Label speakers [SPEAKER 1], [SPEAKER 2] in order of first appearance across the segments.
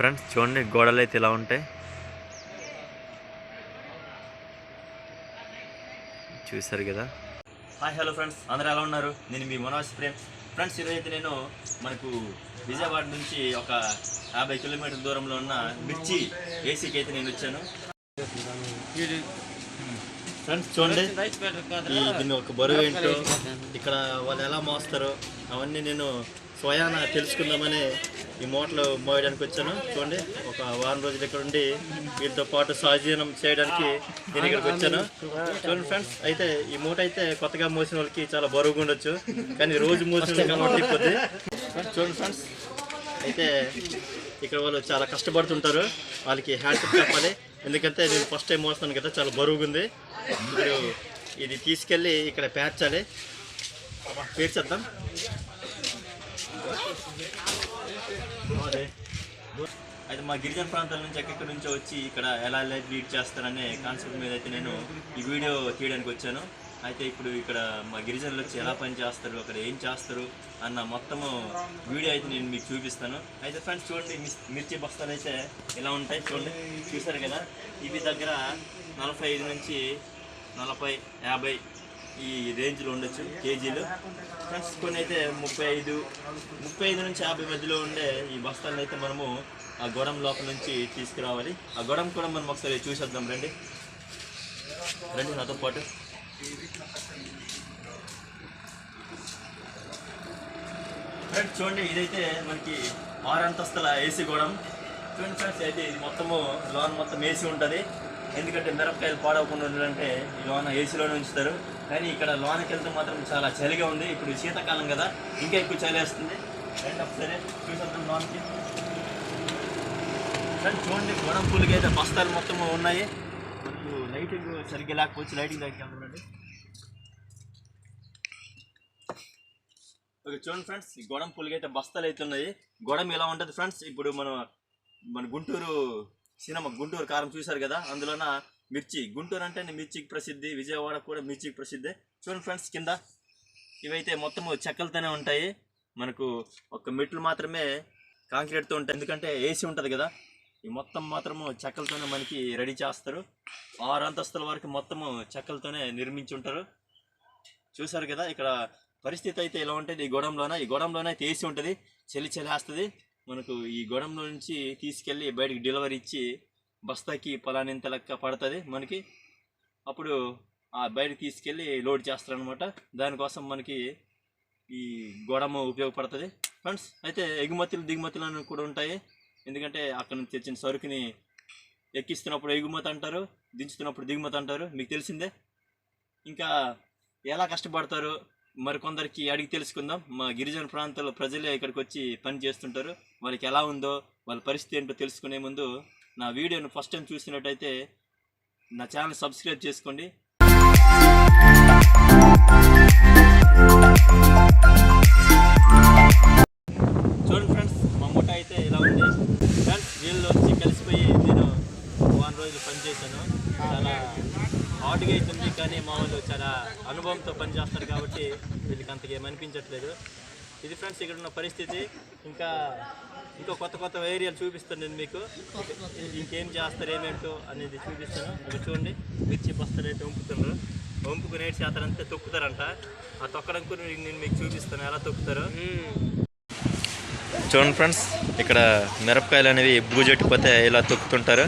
[SPEAKER 1] Friends చూడండి గోడలు అయితే ఇలా ఉంటాయి. చూసారు కదా? Hi hello friends. అందరూ ఎలా ఉన్నారు? నేను మీ మనోజ్ ప్రేమ్. ఫ్రెండ్స్ ఈరోజైతే నేను మనకు విజయవాడ నుంచి ఒక యాభై కిలోమీటర్ల దూరంలో ఉన్న మిర్చి ఏసీకి అయితే నేను వచ్చాను. ఫ్రెండ్స్ చూడండి. దీన్ని ఒక బరువు ఏంటో ఇక్కడ వాళ్ళు ఎలా మోస్తారో అవన్నీ నేను స్వయాన తెలుసుకుందామని ఈ మూటలు మోయడానికి వచ్చాను. చూడండి ఒక వారం రోజులు ఇక్కడ ఉండి వీటితో పాటు సహజీవనం చేయడానికి నేను ఇక్కడికి వచ్చాను. చూడండి ఫ్రెండ్స్ అయితే ఈ మూట అయితే కొత్తగా మోసిన వాళ్ళకి చాలా బరువుగా ఉండొచ్చు. కానీ రోజు మోసిన వాళ్ళకి చూడండి ఫ్రెండ్స్ అయితే ఇక్కడ వాళ్ళు చాలా కష్టపడుతుంటారు. వాళ్ళకి హ్యాండ్ చెప్పాలి. ఎందుకంటే నేను ఫస్ట్ టైం మోస్తున్నాను కదా చాలా బరువుగా ఉంది. ఇప్పుడు ఇది తీసుకెళ్ళి ఇక్కడ పేర్చాలి. పేర్చేద్దాం. అయితే మా గిరిజన ప్రాంతాల నుంచి ఎక్కడి నుంచో వచ్చి ఇక్కడ ఎలా లైఫ్ లీడ్ చేస్తారనే కాన్సెప్ట్ మీద అయితే నేను ఈ వీడియో తీయడానికి వచ్చాను. అయితే ఇప్పుడు ఇక్కడ మా గిరిజనులు వచ్చి ఎలా పని చేస్తారు అక్కడ ఏం చేస్తారు అన్న మొత్తము వీడియో అయితే నేను మీకు చూపిస్తాను. అయితే ఫ్రెండ్స్ చూడండి మిర్చి బస్తాలు అయితే ఇలా ఉంటాయి చూడండి. చూసారు కదా? ఇవి దగ్గర నలభై ఐదు నుంచి నలభై యాభై ఈ రేంజ్లో ఉండొచ్చు కేజీలు. ఫ్రెండ్స్ కొన్ని అయితే ముప్పై ఐదు ముప్పై ఐదు నుంచి యాభై మధ్యలో ఉండే ఈ బస్తాలను అయితే మనము ఆ గొడం లోపల నుంచి తీసుకురావాలి. ఆ గొడం కూడా మనం ఒకసారి చూసేద్దాం రండి. రండి నాతో పాటు. ఫ్రెండ్స్ చూడండి ఇదైతే మనకి ఆరు అంతస్తుల ఏసీ గోడం. చూడండి ఫ్రెండ్స్ అయితే ఇది మొత్తము లోన్ మొత్తం ఏసీ ఉంటుంది. ఎందుకంటే మిరపకాయలు పాడవకుండా ఉండాలంటే ఈ లోన ఏసీలోనే ఉంచుతారు. కానీ ఇక్కడ లోనకి వెళ్తే మాత్రం చాలా చలిగా ఉంది. ఇప్పుడు శీతాకాలం కదా ఇంకా ఎక్కువ చలి వేస్తుంది. రండి ఒకసారి చూసేద్దాం లోన్కి. ఫ్రెండ్స్ చూడండి గొడవ పూలకి అయితే బస్తాలు మొత్తం ఉన్నాయి. మనకు లైటింగ్ సరిగ్గా లేకపోవచ్చు లైటింగ్ దగ్గరికి వెళ్దామండి ఓకే చూడండి ఫ్రెండ్స్ ఈ గొడం పూలకి అయితే బస్తాలు అయితే ఉన్నాయి. గొడం ఎలా ఉంటుంది ఫ్రెండ్స్? ఇప్పుడు మనం మన గుంటూరు సినిమా గుంటూరు కారం చూశారు కదా అందులోన మిర్చి గుంటూరు అంటేనే మిర్చికి ప్రసిద్ధి విజయవాడ కూడా మిర్చికి ప్రసిద్ధి. చూడండి ఫ్రెండ్స్ కింద ఇవైతే మొత్తము చెక్కలతోనే ఉంటాయి. మనకు ఒక మెట్లు మాత్రమే కాంక్రీట్తో ఉంటాయి. ఎందుకంటే ఏసీ ఉంటుంది కదా ఈ మొత్తం మాత్రము చెక్కలతోనే మనకి రెడీ చేస్తారు. ఆరు అంతస్తుల వరకు మొత్తము చెక్కలతోనే నిర్మించి ఉంటారు. చూసారు కదా ఇక్కడ పరిస్థితి అయితే ఎలా ఉంటుంది? ఈ గొడంలోన? ఈ గొడంలోనే అయితే ఏసీ ఉంటుంది. చలి చలి వేస్తుంది. మనకు ఈ గొడంలో నుంచి తీసుకెళ్ళి బయటకు డెలివరీ ఇచ్చి బస్తాకి పొలానింత లెక్క పడుతుంది మనకి. అప్పుడు ఆ బయట తీసుకెళ్ళి లోడ్ చేస్తారనమాట దానికోసం మనకి ఈ గొడమ ఉపయోగపడుతుంది. ఫ్రెండ్స్ అయితే ఎగుమతులు దిగుమతులు అని కూడా ఉంటాయి. ఎందుకంటే అక్కడ నుంచి తెచ్చిన సరుకుని ఎక్కిస్తున్నప్పుడు ఎగుమతి అంటారు దించుతున్నప్పుడు దిగుమతి అంటారు. మీకు తెలిసిందే? ఇంకా ఎలా కష్టపడతారు? మరికొందరికి అడిగి తెలుసుకుందాం. మా గిరిజన ప్రాంతాల్లో ప్రజలే ఇక్కడికి వచ్చి పని చేస్తుంటారు. వాళ్ళకి ఎలా ఉందో వాళ్ళ పరిస్థితి ఏంటో తెలుసుకునే ముందు నా వీడియోను ఫస్ట్ టైం చూసినట్టయితే నా ఛానల్ సబ్స్క్రైబ్ చేసుకోండి. చూడండి ఫ్రెండ్స్ మా మూట అయితే ఇలా ఉంది. ఫ్రెండ్స్ వీళ్ళు వచ్చి కలిసిపోయి నేను వారం రోజులు పనిచేశాను చాలా హార్డ్గా అవుతుంది కానీ మా వాళ్ళు చాలా అనుభవంతో పనిచేస్తారు కాబట్టి వీళ్ళకి అంతగా ఏమనిపించట్లేదు. అనిపించట్లేదు ఇది ఫ్రెండ్స్ ఇక్కడ ఉన్న పరిస్థితి. ఇంకా ఇంకా కొత్త కొత్త ఏరియాలు చూపిస్తాను నేను మీకు. ఇంకేం చేస్తారు ఏమేంటో అనేది చూపిస్తాను. ఇక్కడ చూడండి. మిర్చి బస్తాలు అయితే వంపుతున్నారు. వంపుకు నేటి శాతం అంతా తొక్కుతారంట. ఆ తొక్కడం కూడా నేను మీకు చూపిస్తాను. ఎలా తొక్కుతారు. చూడండి ఫ్రెండ్స్ ఇక్కడ మిరపకాయలు అనేవి బూజెట్టిపోతే ఇలా తొక్కుతుంటారు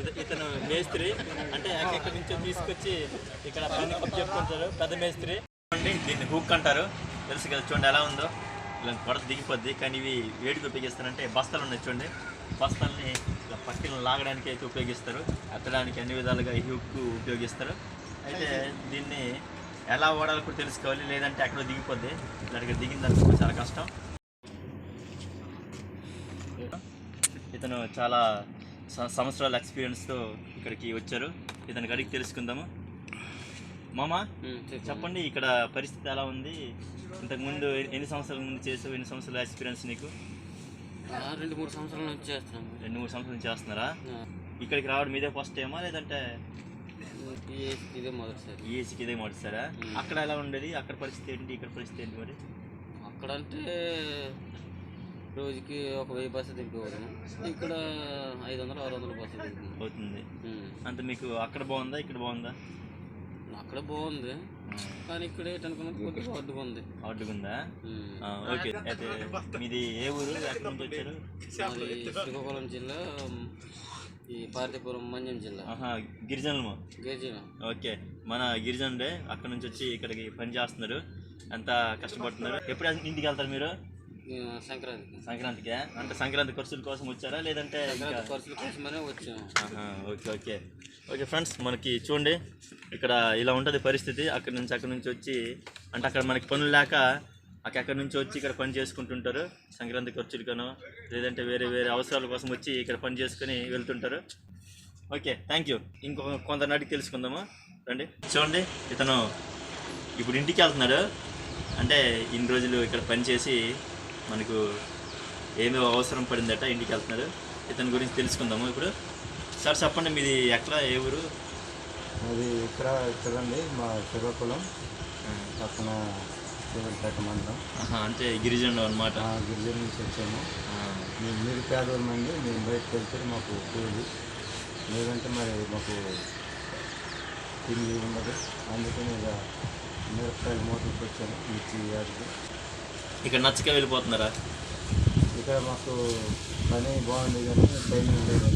[SPEAKER 1] ఇత- ఇతను మేస్త్రి అంటే ఎక్కడి నుంచో తీసుకొచ్చి ఇక్కడ పని చెప్పుకుంటారు. పెద్ద మేస్త్రి. చూడండి దీన్ని హుక్ అంటారు. తెలుసు కదా చూడండి ఎలా ఉందో. ఇలా కొడత దిగిపోద్ది. కానీ ఇవి వేడికి ఉపయోగిస్తారంటే బస్తాలు ఉన్నాయి చూడండి. బస్తాలని ఇలా పట్టిన లాగడానికి అయితే ఉపయోగిస్తారు. ఎత్తడానికి అన్ని విధాలుగా ఈ హుక్ ఉపయోగిస్తారు. అయితే దీన్ని ఎలా వాడాలో కూడా తెలుసుకోవాలి. లేదంటే అక్కడ దిగిపోద్ది. ఇలా దిగిందనుకో చాలా కష్టం. ఇతను చాలా సంవత్సరాల ఎక్స్పీరియన్స్తో ఇక్కడికి వచ్చారు. ఇతనికి అడిగి తెలుసుకుందాము. మామ చెప్పండి ఇక్కడ పరిస్థితి ఎలా ఉంది? ఇంతకుముందు ఎన్ని సంవత్సరాల ముందు చేసావు? ఎన్ని సంవత్సరాల ఎక్స్పీరియన్స్ నీకు?
[SPEAKER 2] రెండు మూడు సంవత్సరాల నుంచి చేస్తున్నాం.
[SPEAKER 1] రెండు మూడు సంవత్సరాల నుంచి చేస్తున్నారా? ఇక్కడికి రావడం ఇదే ఫస్ట్ టైమా లేదంటే
[SPEAKER 2] ఈ- ఇదే మొదటిసారి.
[SPEAKER 1] ఈఎస్కి ఇదే మొదటిసారా? అక్కడ ఎలా ఉండేది? అక్కడ పరిస్థితి ఏంటి? ఇక్కడ పరిస్థితి ఏంటి మరి?
[SPEAKER 2] అక్కడంటే రోజుకి ఒక వెయ్యి బస్సు దింపేవాళ్ళము ఇక్కడ ఐదు వందలు ఆరు వందల బస్సు
[SPEAKER 1] అవుతుంది. అంత మీకు అక్కడ బాగుందా? ఇక్కడ బాగుందా?
[SPEAKER 2] అక్కడ బాగుంది. కానీ ఇక్కడ ఏంటనుకున్నది అడ్డుగా ఉంది
[SPEAKER 1] అడ్డుకుందా. ఆ, ఓకే. అయితే మీది ఏ ఊరు? ఎక్కడి నుంచి వచ్చారు?
[SPEAKER 2] మాది శ్రీకాకుళం జిల్లా ఈ పార్తీపురం మంజం జిల్లా.
[SPEAKER 1] ఆహా గిరిజనులము
[SPEAKER 2] గేజీన
[SPEAKER 1] ఓకే. మన గిరిజనుడే అక్కడ నుంచి వచ్చి ఇక్కడికి పని చేస్తున్నారు. ఎంత కష్టపడుతున్నారు? ఎప్పుడు ఇంటికి వెళ్తారు మీరు?
[SPEAKER 2] ఈ సంక్రాంతికి.
[SPEAKER 1] అంటే సంక్రాంతి ఖర్చుల కోసం వచ్చారా? లేదంటే
[SPEAKER 2] సంక్రాంతి ఖర్చుల కోసమనే వచ్చాము
[SPEAKER 1] ఓకే ఓకే. ఓకే ఫ్రెండ్స్ మనకి చూడండి. ఇక్కడ ఇలా ఉంటుంది పరిస్థితి. అక్కడ నుంచి అక్కడ నుంచి వచ్చి అంటే అక్కడ మనకి పనులు లేక అక్కడ నుంచి వచ్చి ఇక్కడ పని చేసుకుంటుంటారు. సంక్రాంతి ఖర్చులకనో లేదంటే వేరే వేరే అవసరాల కోసం వచ్చి ఇక్కడ పని చేసుకుని వెళ్తుంటారు. Okay thank you. ఇంకో కొంతనాటికి తెలుసుకుందాము? రండి. చూడండి ఇతను ఇప్పుడు ఇంటికి వెళ్తున్నాడు. అంటే ఇన్ని రోజులు ఇక్కడ పని చేసి మనకు ఏమీ అవసరం పడిందట ఇంటికి వెళ్తున్నాడు ఇతని గురించి తెలుసుకుందాము. ఇప్పుడు సార్ చెప్పండి మీది ఎక్కడ ఏ ఊరు?
[SPEAKER 3] అది ఇక్కడ చూడండి మా శ్రీకాకుళం పక్కన శివపేట మండలం.
[SPEAKER 1] అంటే గిరిజనుడు అనమాట
[SPEAKER 3] గిరిజన నుంచి వచ్చాము. మీరు మీరు పేదవాళ్ళండి మేము బయటకు వెళ్తే మాకు కూలి. లేదంటే మరి మాకు తిండి ఉండదు. అందుకని ఇక మిరపకాయలు మూటలకు వచ్చాను మిర్చి యాడికి
[SPEAKER 1] ఇక్కడ నచ్చక వెళ్ళిపోతున్నారా?
[SPEAKER 3] ఇక్కడ మాకు పని బాగుంది కానీ టైమింగ్ లేదు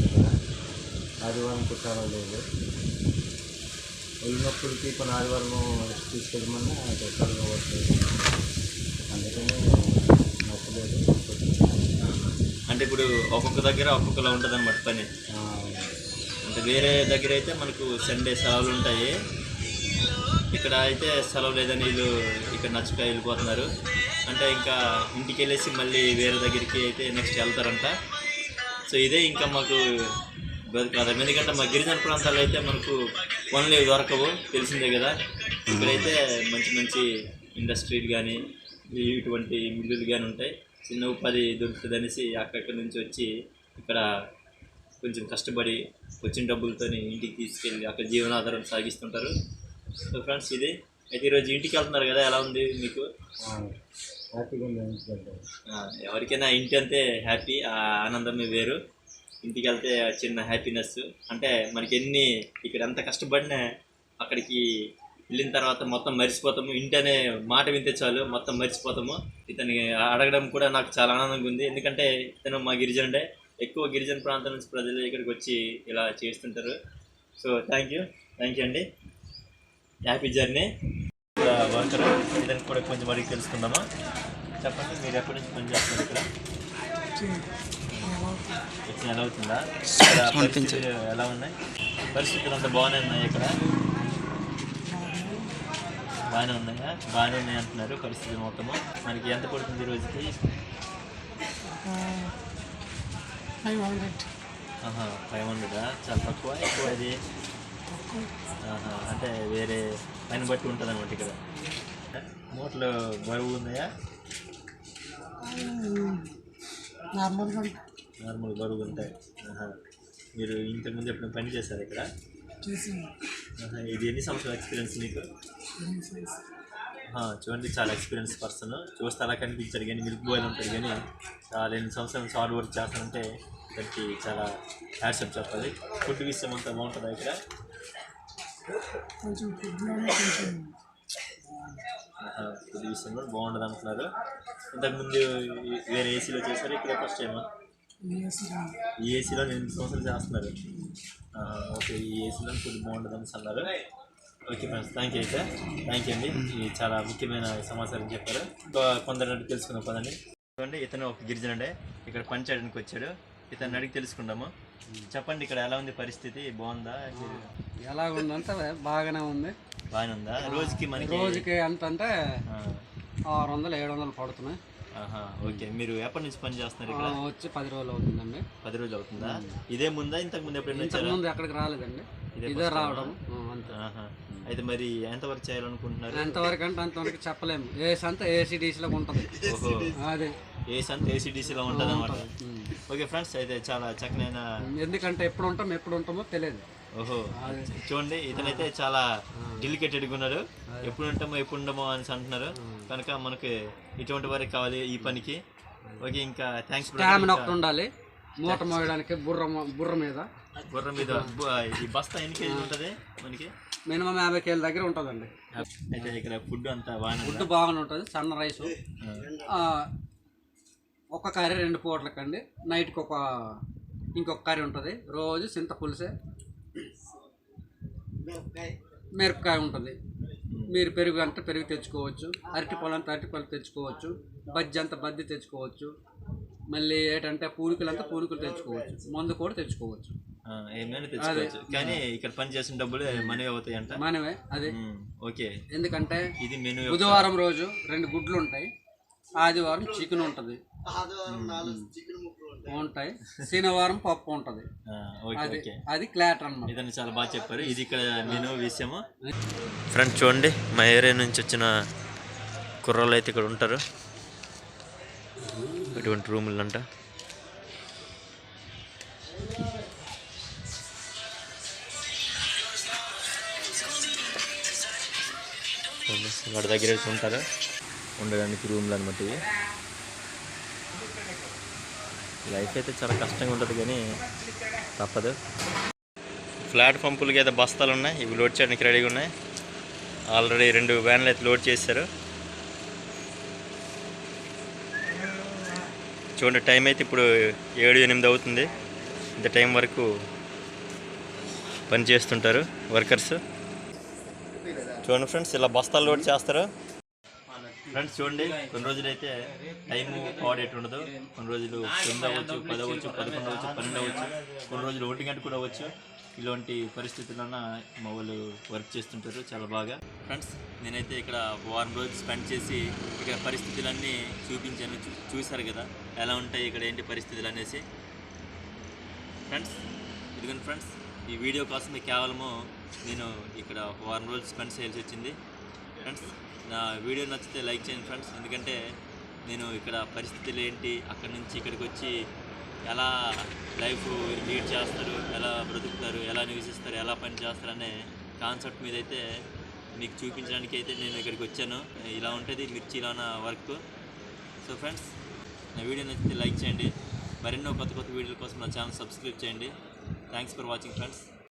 [SPEAKER 3] ఆదివారం కుట్టాలో లేదు. వెళ్ళినప్పటికీ కొన్ని ఆదివారం తీసుకెళ్ళమన్నా పోతుంది అందుకని నచ్చలేదు.
[SPEAKER 1] అంటే ఇప్పుడు ఒక్కొక్క దగ్గర ఒక్కొక్కలా ఉంటుంది అనమాట పని అంటే వేరే దగ్గర అయితే మనకు సండే సెలవులు ఉంటాయి. ఇక్కడ అయితే సెలవు లేదని వీళ్ళు ఇక్కడ నచ్చక వెళ్ళిపోతున్నారు. అంటే ఇంకా ఇంటికి వెళ్ళేసి మళ్ళీ వేరే దగ్గరికి అయితే నెక్స్ట్ వెళ్తారంట. సో ఇదే ఇంకా మాకు బతుకాదాం ఎందుకంటే మా గిరిజన ప్రాంతాల్లో అయితే మనకు పనులు దొరకవు తెలిసిందే కదా. ఇక్కడైతే మంచి మంచి ఇండస్ట్రీలు కానీ ఇటువంటి మిల్లులు కానీ ఉంటాయి. చిన్న ఉపాధి దొరుకుతుంది అనేసి అక్కడి నుంచి వచ్చి ఇక్కడ కొంచెం కష్టపడి వచ్చిన డబ్బులతో ఇంటికి తీసుకెళ్ళి అక్కడ జీవనాధారం సాగిస్తుంటారు. సో ఫ్రెండ్స్ ఇది. అయితే ఈరోజు ఇంటికి వెళ్తున్నారు కదా ఎలా ఉంది మీకు?
[SPEAKER 3] హ్యాపీగా
[SPEAKER 1] ఎవరికైనా ఇంటి అంతే హ్యాపీ ఆ ఆనందమే వేరు. ఇంటికి వెళ్తే ఆ చిన్న హ్యాపీనెస్. అంటే మనకి ఎన్ని ఇక్కడ ఎంత కష్టపడినా అక్కడికి వెళ్ళిన తర్వాత మొత్తం మర్చిపోతాము. ఇంటి అనే మాట వింటే చాలు మొత్తం మర్చిపోతాము. ఇతని అడగడం కూడా నాకు చాలా ఆనందంగా ఉంది. ఎందుకంటే ఇతను మా గిరిజనుడే. ఎక్కువ గిరిజన ప్రాంతం నుంచి ప్రజలు ఇక్కడికి వచ్చి ఇలా చేస్తుంటారు. So thank you thank you అండి. హ్యాపీ జర్నీ వర్కర్ ఇతనికి కూడా కొంచెం అడిగి తెలుసుకుందామా? చెప్పండి మీరు ఎప్పటి నుంచి పని చేస్తున్నారు ఇక్కడ? వచ్చి ఎలా అవుతుందా? ఇక్కడ ఎలా ఉన్నాయి? పరిస్థితులు అంతా బాగానే ఉన్నాయి ఇక్కడ? బాగానే ఉన్నాయా? బాగానే ఉన్నాయి అంటున్నారు పరిస్థితులు మొత్తము. మనకి ఎంత పడుతుంది ఈ రోజుకి?
[SPEAKER 4] ఫైవ్ హండ్రెడ్
[SPEAKER 1] ఆహా ఫైవ్ హండ్రెడా చాలా తక్కువ ఎక్కువ ఆహా, అంటే వేరే పైన బట్టి ఉంటుంది అనమాట ఇక్కడ. మూటలు బరువు ఉన్నాయా?
[SPEAKER 4] నార్మల్గా
[SPEAKER 1] నార్మల్ బరువు ఉంటాయి. మీరు ఇంతకుముందు ఎప్పుడు పని చేశారు ఇక్కడ? ఇది ఎన్ని సంవత్సరాల ఎక్స్పీరియన్స్ మీకు? చూడండి చాలా ఎక్స్పీరియన్స్ పర్సన్. చూస్తే అలా కనిపించారు కానీ మిల్క్ బాయ్లు ఉంటారు కానీ చాలా ఎన్ని సంవత్సరాలు హార్డ్ వర్క్ చేస్తానంటే దానికి చాలా హ్యాట్సప్ చెప్పాలి. ఫుడ్ విషయం అంతా బాగుంటుందా ఇక్కడ?
[SPEAKER 4] కొంచెం
[SPEAKER 1] ఫుడ్ విషయంలో బాగుంటుంది అంటున్నారు ఇంతకుముందు వేరే ఏసీలో చేశారు ఇక్కడ ఫస్ట్ టైం
[SPEAKER 4] వేసి
[SPEAKER 1] ఈ ఏసీలో ఎనిమిది సంవత్సరాలు చేస్తున్నారు? ఓకే ఈ ఏసీలో ఫుడ్ బాగుంటుంది అని అన్నారు. ఓకే ఫ్రెండ్స్ థ్యాంక్ యూ అయితే. థ్యాంక్ యూ అండి. ఇది చాలా ముఖ్యమైన సమాచారం చెప్పారు. కొందరు తెలుసుకుందాం పదండి. చూడండి ఇతను ఒక గిరిజనుడే. ఇక్కడ పని చేయడానికి వచ్చాడు. ఇతను అడిగి తెలుసుకుందాము. చెప్పండి ఇక్కడ ఎలా ఉంది పరిస్థితి? బాగుందా?
[SPEAKER 5] ఎలా ఉందంటే బాగానే ఉంది.
[SPEAKER 1] బాగానే ఉందా? రోజుకి మనకి
[SPEAKER 5] రోజుకి ఎంత అంటే ఆరు వందలు ఏడు వందలు పడుతున్నాయి.
[SPEAKER 1] ఆహా, ఓకే. మీరు ఎప్పటి నుంచి పని చేస్తున్నారు ఇక్కడ?
[SPEAKER 5] వచ్చి పది రోజులు అవుతుందండి.
[SPEAKER 1] పది రోజులు అవుతుందా? ఇదే ముందా? ఇంతకు ముందు ఎప్పుడైనా వచ్చారా
[SPEAKER 5] ఇంతకుముందు ఎక్కడికి రాలేదండి.
[SPEAKER 1] ఇదే
[SPEAKER 5] రావడం.
[SPEAKER 1] అయితే మరి ఎంతవరకు చేయాలనుకుంటున్నారు?
[SPEAKER 5] ఎంతవరకు అంటే అంతవరకు చెప్పలేము. ఏసీ అంతా ఏసీడీసీలో ఉంటుంది. అదే.
[SPEAKER 1] ఏసీ అంతా ఏసీడీసీలో ఉంటుంది. అనమాట. ఓకే ఫ్రెండ్స్ అయితే చాలా చక్కనైన
[SPEAKER 5] ఎందుకంటే ఎప్పుడు ఉంటాం ఎప్పుడు ఉంటామో తెలియదు.
[SPEAKER 1] ఓహో. చూడండి ఇతనైతే చాలా డెలికేటెడ్గా ఉన్నాడు. ఎప్పుడు ఉంటామో ఎప్పుడు ఉండమో అని అంటున్నారు కనుక మనకి ఇటువంటి వారికి కావాలి ఈ పనికి. ఓకే ఇంకా థ్యాంక్స్
[SPEAKER 5] స్టామినా ఒకటి ఉండాలి. మూట మోయడానికి బుర్ర బుర్ర మీద.
[SPEAKER 1] గుర్రం మీద ఈ బస్తా ఎన్ని కేజీలు ఉంటుంది మనకి?
[SPEAKER 5] మినిమం యాభై కేజీల దగ్గర ఉంటుందండి.
[SPEAKER 1] అయితే ఇక్కడ ఫుడ్ అంతా బాగానే
[SPEAKER 5] ఫుడ్ బాగానే ఉంటుంది సన్న రైసు. ఆ, ఒక కర్రీ రెండు పూటలకండి. నైట్కి ఒక ఇంకొక కర్రీ ఉంటుంది. రోజు చింత పులుసే. మిరపకాయ ఉంటుంది. మీరు పెరుగు అంటే పెరుగు తెచ్చుకోవచ్చు. అరటి పొలం అంతా అరటి పళ్ళు తెచ్చుకోవచ్చు. బజ్జి అంతా బజ్జి తెచ్చుకోవచ్చు. మళ్ళీ ఏంటంటే పూరికలు అంతా పూరికలు తెచ్చుకోవచ్చు. మందు కూడా తెచ్చుకోవచ్చు.
[SPEAKER 1] ఆ, ఏమైనా తెచ్చుకోవచ్చు. కానీ ఇక్కడ పని చేసిన డబ్బులు మనీ అవుతాయి అంట
[SPEAKER 5] మనమే అది.
[SPEAKER 1] ఓకే.
[SPEAKER 5] ఎందుకంటే
[SPEAKER 1] ఇది మెనూ
[SPEAKER 5] బుధవారం రోజు రెండు గుడ్లు ఉంటాయి. ఆదివారం చికెన్ ఉంటుంది. ఉంటాయి. శనివారం పప్పు ఉంటుంది.
[SPEAKER 1] ఓకే
[SPEAKER 5] అది
[SPEAKER 1] ఓకే.
[SPEAKER 5] అది క్లాటర్ అన్నమాట.
[SPEAKER 1] ఇదని చాలా బాగా చెప్పారు. ఇది ఇక్కడ మెనూ విషయము. ఫ్రెండ్స్ చూడండి మా ఏరియా నుంచి వచ్చిన కుర్రోళ్ళు అయితే ఇక్కడ ఉంటారు. ఇటువంటి రూములు అంట వాడి దగ్గర ఉంటారు. ఉండడానికి రూమ్లు అనమాట ఇవి. లైఫ్ అయితే చాలా కష్టంగా ఉంటుంది కానీ తప్పదు. ఫ్లాట్ పంపులకి అయితే బస్తాలు ఉన్నాయి. ఇవి లోడ్ చేయడానికి రెడీగా ఉన్నాయి. ఆల్రెడీ రెండు వ్యాన్లు అయితే లోడ్ చేశారు. చూడండి టైం అయితే ఇప్పుడు ఏడు ఎనిమిది అవుతుంది. ఇంత టైం వరకు పని చేస్తుంటారు వర్కర్స్. చూడండి ఫ్రెండ్స్ ఇలా బస్తాలు లోడ్ చేస్తారు. ఫ్రెండ్స్ చూడండి కొన్ని రోజులు అయితే టైం కోఆర్డినేట్ ఉండదు. కొన్ని రోజులు తొమ్మిది అవ్వచ్చు పది అవ్వచ్చు పదకొండు అవ్వచ్చు పన్నెండు అవ్వచ్చు కొన్ని రోజులు ఒంటి గంట కూడా అవ్వచ్చు. ఇలాంటి పరిస్థితుల్లోన మా వాళ్ళు వర్క్ చేస్తుంటారు చాలా బాగా. ఫ్రెండ్స్ నేనైతే ఇక్కడ వారం రోజులు స్పెండ్ చేసి ఇక్కడ పరిస్థితులన్నీ చూపించాను. చూ- చూశారు కదా ఎలా ఉంటాయి ఇక్కడ ఏంటి పరిస్థితులు అనేసి. ఫ్రెండ్స్ ఇదిగోండి ఫ్రెండ్స్ ఈ వీడియో కోసమే కేవలము నేను ఇక్కడ వారం రోజులు స్పెండ్ చేయాల్సి వచ్చింది. ఫ్రెండ్స్ నా వీడియో నచ్చితే లైక్ చేయండి ఫ్రెండ్స్. ఎందుకంటే నేను ఇక్కడ పరిస్థితులు ఏంటి అక్కడి నుంచి ఇక్కడికి వచ్చి ఎలా లైఫ్ లీడ్ చేస్తారు ఎలా బ్రతుకుతారు ఎలా నివసిస్తారు ఎలా పని చేస్తారు అనే కాన్సెప్ట్ మీద అయితే మీకు చూపించడానికి అయితే నేను ఇక్కడికి వచ్చాను. ఇలా ఉంటుంది మిర్చి ఇలా వర్క్. సో ఫ్రెండ్స్ నా వీడియో నచ్చితే లైక్ చేయండి. మరెన్నో కొత్త కొత్త వీడియోల కోసం నా ఛానల్ సబ్స్క్రైబ్ చేయండి. Thanks for watching friends